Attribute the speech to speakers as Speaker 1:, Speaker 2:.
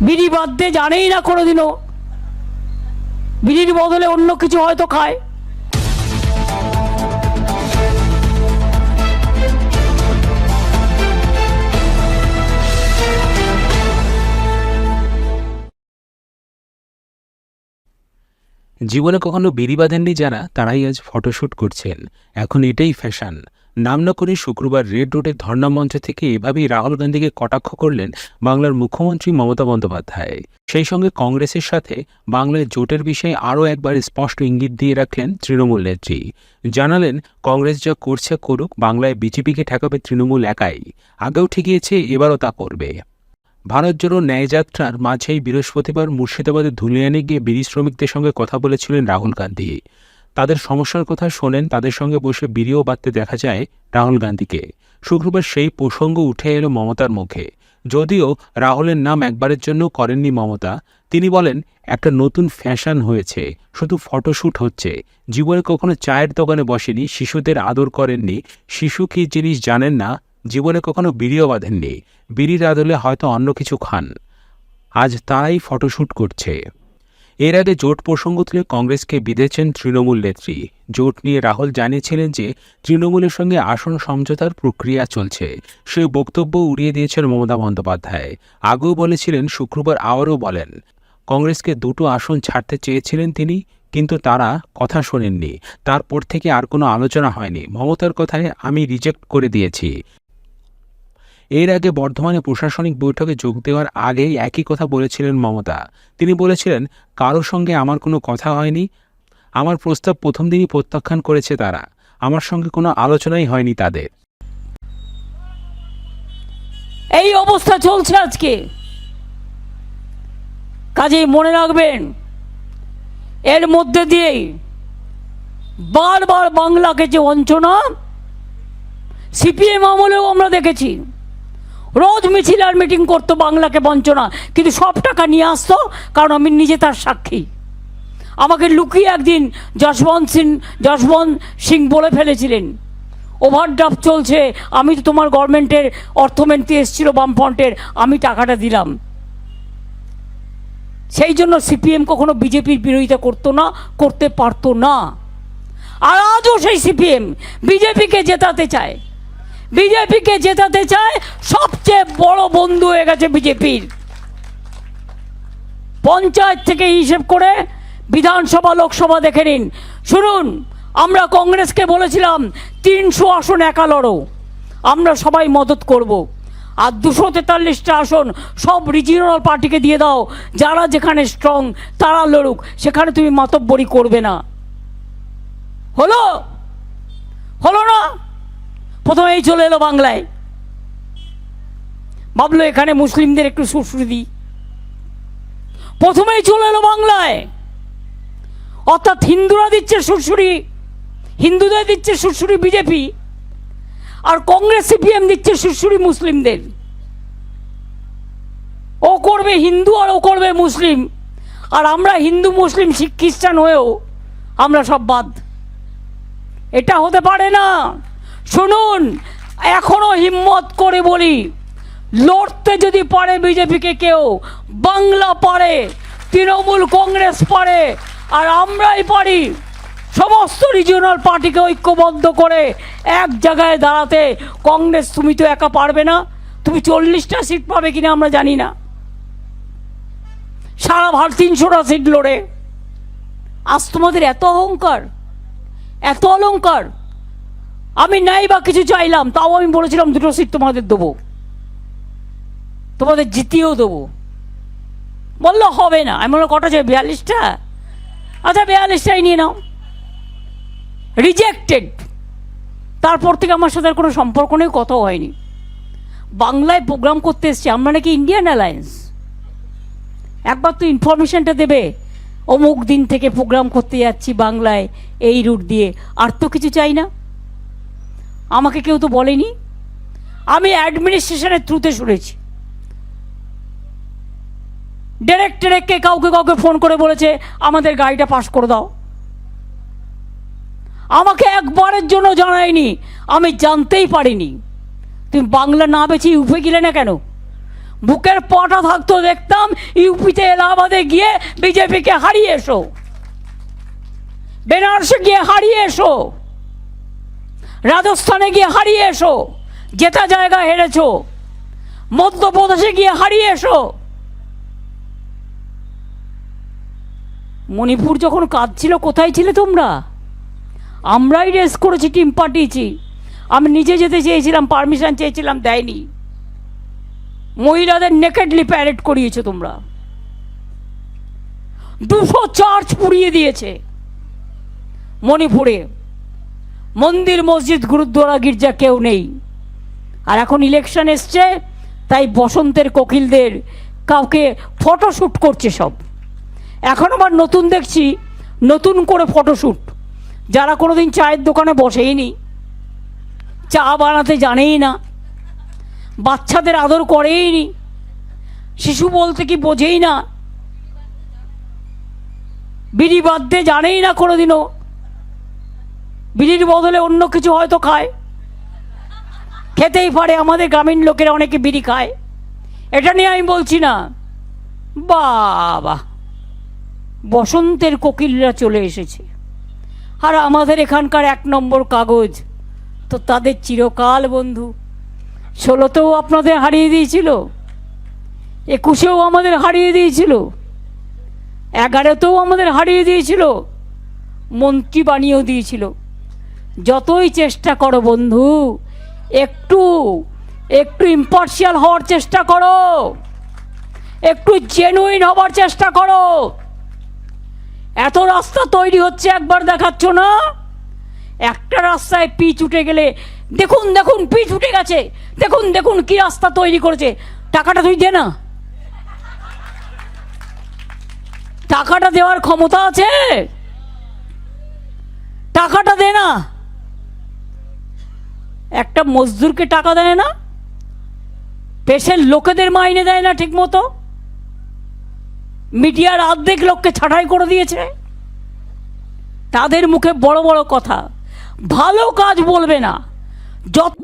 Speaker 1: বিড়ি বাদ দিয়ে জানেই না কোনোদিনও। বিড়ির বদলে অন্য কিছু হয়তো খায়।
Speaker 2: জীবনে কখনো বিড়ি বাঁধেননি যারা, তারাই আজ ফটোশ্যুট করছেন। এখন এটাই ফ্যাশন নাম না করে শুক্রবার রেড রোডের ধর্ণা মঞ্চ থেকে এভাবেই রাহুল গান্ধীকে কটাক্ষ করলেন বাংলার মুখ্যমন্ত্রী মমতা বন্দ্যোপাধ্যায়। সেই সঙ্গে কংগ্রেসের সাথে বাংলার জোটের বিষয়ে আরও একবার স্পষ্ট ইঙ্গিত দিয়ে রাখলেন তৃণমূল নেত্রী। জানালেন, কংগ্রেস যা করছে করুক, বাংলায় বিজেপিকে ঠেকাবে তৃণমূল একাই। আগেও ঠেকিয়েছে এবারও তা করবে। ভারত জোড়ো ন্যায়যাত্রার মাঝেই বৃহস্পতিবার মুর্শিদাবাদের ধুলিয়ানে গিয়ে বিড়ি শ্রমিকদের সঙ্গে কথা বলেছিলেন রাহুল গান্ধী। তাদের সমস্যার কথা শোনেন, তাদের সঙ্গে বসে বিড়িও বাঁধতে দেখা যায় রাহুল গান্ধীকে। শুক্রবার সেই প্রসঙ্গ উঠে এলো মমতার মুখে। যদিও রাহুলের নাম একবারের জন্য করেননি মমতা, তিনি বলেন, একটা নতুন ফ্যাশন হয়েছে, শুধু ফটোশ্যুট হচ্ছে। জীবনে কখনো চায়ের দোকানে বসেনি, শিশুদের আদর করেননি। শিশু কী জিনিস জানেন না, জীবনে কখনো বিড়িও বাঁধেননি। বিড়ির আদলে হয়তো অন্য কিছু খান। আজ তারাই ফটোশ্যুট করছে। এর আগে জোট প্রসঙ্গ তুলে কংগ্রেসকে বিঁধেছেন তৃণমূল নেত্রী। জোট নিয়ে রাহুল জানিয়েছিলেন যে, তৃণমূলের সঙ্গে আসন সমঝোতার প্রক্রিয়া চলছে। সেই বক্তব্য উড়িয়ে দিয়েছেন মমতা বন্দ্যোপাধ্যায়। আগেও বলেছিলেন, শুক্রবার আবারও বলেন, কংগ্রেসকে দুটো আসন ছাড়তে চেয়েছিলেন তিনি, কিন্তু তারা কথা শোনেননি। তারপর থেকে আর কোনো আলোচনা হয়নি। মমতার কথায় আমি রিজেক্ট করে দিয়েছি। এর আগে বর্ধমানে প্রশাসনিক বৈঠকে যোগ দেওয়ার আগেই একই কথা বলেছিলেন মমতা। তিনি বলেছিলেন কারোর সঙ্গে আমার কোনো কথা হয়নি। আমার প্রস্তাব প্রথম দিনই প্রত্যাখ্যান করেছে তারা। আমার সঙ্গে কোনো আলোচনাই হয়নি তাদের।
Speaker 1: এই অবস্থা চলছে আজকে। কাজেই মনে রাখবেন, এর মধ্যে দিয়েই বারবার বাংলাকে যে অঞ্চনা সিপিএম আমলেও আমরা দেখেছি। রোজ মিছিল আর মিটিং করতো বাংলাকে বঞ্চনা। কিন্তু সব টাকা নিয়ে আসতো, কারণ আমি নিজে তার সাক্ষী। আমাকে লুকিয়ে একদিন যশবন্ত সিং যশবন্ত সিং বলে ফেলেছিলেন ওভারড্রাফট চলছে, আমি তো তোমার গভর্নমেন্টের অর্থমন্ত্রী এসেছিল বামফ্রন্টের, আমি টাকাটা দিলাম। সেই জন্য সিপিএম কখনো বিজেপির বিরোধিতা করতো না, করতে পারতো না। আর আজও সেই সিপিএম বিজেপিকে জেতাতে চায়। বিজেপিকে জেতাতে চায় সবচেয়ে বড় বন্ধু হয়ে গেছে বিজেপির। পঞ্চায়েত থেকে হিসেব করে বিধানসভা, লোকসভা দেখে নিন। শুনুন, আমরা কংগ্রেসকে বলেছিলাম তিনশো আসন একা লড়ো। আমরা সবাই মদত করব। আর দুশো তেতাল্লিশটা আসন সব রিজিওনাল পার্টিকে দিয়ে দাও। যারা যেখানে স্ট্রং তারা লড়ুক। সেখানে তুমি মাতব্বরি করবে না। হলো? হলো না? প্রথমেই চলে এলো বাংলায়। ভাবলো এখানে মুসলিমদের একটু সুশ্রী দিই। প্রথমেই চলে এলো বাংলায়। অর্থাৎ হিন্দুরা দিচ্ছে সুরসুরি, হিন্দুদের দিচ্ছে সুরসুরি বিজেপি, আর কংগ্রেস, সিপিএম দিচ্ছে সুরসুরি মুসলিমদের। ও করবে হিন্দু আর ও করবে মুসলিম। আর আমরা হিন্দু, মুসলিম, শিখ, খ্রিস্টান হয়েও আমরা সব বাদ। এটা হতে পারে না। শুনুন, এখনও হিম্মত করে বলি, লড়তে যদি পারে বিজেপিকে কেউ, বাংলা পারে, তৃণমূল কংগ্রেস পারে, আর আমরাই পারি, সমস্ত রিজিওনাল পার্টিকে ঐক্যবদ্ধ করে এক জায়গায় দাঁড়াতে কংগ্রেস তুমি তো একা পারবে না, তুমি চল্লিশটা সিট পাবে কিনা আমরা জানি না। সারা ভারত তিনশোটা সিট লড়ে। আজ তোমাদের এত অহংকার, এত অলংকার আমি নাই বা কিছু চাইলাম, তাও আমি বলেছিলাম দুটো সিট তোমাদের দেবো। তোমাদের জিতিয়েও দেবো। বলল, হবে না। আমি বললাম, কটা চাই বিয়াল্লিশটা? আচ্ছা বিয়াল্লিশটাই নিয়ে নাও। রিজেক্টেড তারপর থেকে আমার সাথে কোনো সম্পর্ক নেই, কথাও হয়নি। বাংলায় প্রোগ্রাম করতে এসছি, আমরা নাকি ইন্ডিয়ান অ্যালায়েন্স একবার তো ইনফরমেশনটা দেবে, অমুক দিন থেকে প্রোগ্রাম করতে যাচ্ছি বাংলায়, এই রুট দিয়ে। আর তো কিছু চাই না। আমাকে কেউ তো বলেনি? আমি অ্যাডমিনিস্ট্রেশনের থ্রুতে শুনেছি। ডিরেক্ট ডিরেক্টকে কাউকে কাউকে ফোন করে বলেছে, আমাদের গাড়িটা পাস করে দাও। আমাকে একবারের জন্য জানায়নি। আমি জানতেই পারিনি। তুমি বাংলা না বেছে ইউপে গেলে না কেন? বুকের পটা থাকতো, দেখতাম ইউপিতে এলাহাবাদে গিয়ে বিজেপিকে হারিয়ে এসো। বেনারসে গিয়ে হারিয়ে এসো। রাজস্থানে গিয়ে হারিয়ে এসো। জেতা জায়গা হেরেছো। মধ্যপ্রদেশে গিয়ে হারিয়ে এসো। মণিপুর যখন কাঁদছিল, কোথায় ছিলে তোমরা? আমরাই রেস করেছি, টিম পাঠিয়েছি। আমি নিজে যেতে চেয়েছিলাম, পারমিশন চেয়েছিলাম, দেয়নি। মহিলাদের নেকেডলি প্যারেড করিয়েছো তোমরা। দুশো চার্চ পুড়িয়ে দিয়েছে মণিপুরে। মন্দির, মসজিদ, গুরুদ্বারা, গির্জা কেউ নেই। আর এখন ইলেকশন এসছে, তাই বসন্তের কোকিলদের কাউকে ফটোশ্যুট করছে সব। এখন আবার নতুন দেখছি, নতুন করে ফটোশ্যুট যারা কোনো দিন চায়ের দোকানে বসেইনি, চা বানাতে জানেই না, বাচ্চাদের আদর করেই নি শিশু বলতে কি বোঝেই না, বিড়ি বাদতে জানেই না কোনোদিনও। বিড়ির বদলে অন্য কিছু হয়তো খায়। খেতেই পারে আমাদের গ্রামীণ লোকেরা অনেকে বিড়ি খায়। এটা নিয়ে আমি বলছি না। বাবা, বসন্তের কোকিলরা চলে এসেছে। আর আমাদের এখানকার এক নম্বর কাগজ তো তাদের চিরকাল বন্ধু। ষোলোতেও আপনাদের হারিয়ে দিয়েছিল, একুশেও আমাদের হারিয়ে দিয়েছিল, এগারোতেও আমাদের হারিয়ে দিয়েছিল, মন্ত্রী বানিয়েও দিয়েছিল। যতই চেষ্টা করো বন্ধু, একটু একটু ইম্পার্শিয়াল হওয়ার চেষ্টা করো। একটু জেনুইন হবার চেষ্টা করো। এত রাস্তা তৈরি হচ্ছে একবার দেখাচ্ছ না? একটা রাস্তায় পিচ উঠে গেলে, দেখুন দেখুন, পিচ উঠে গেছে। দেখুন দেখুন কি রাস্তা তৈরি করেছে। টাকাটা তুই দে না। টাকাটা দেওয়ার ক্ষমতা আছে? টাকাটা দে না। একটা মজদুরকে টাকা দেয় না, পেশের লোকেদের মাইনে দেয় না ঠিক মতো মিডিয়ার অর্ধেক লোককে ছাঁটাই করে দিয়েছে। তাদের মুখে বড় বড় কথা, ভালো কাজ বলবে না, যত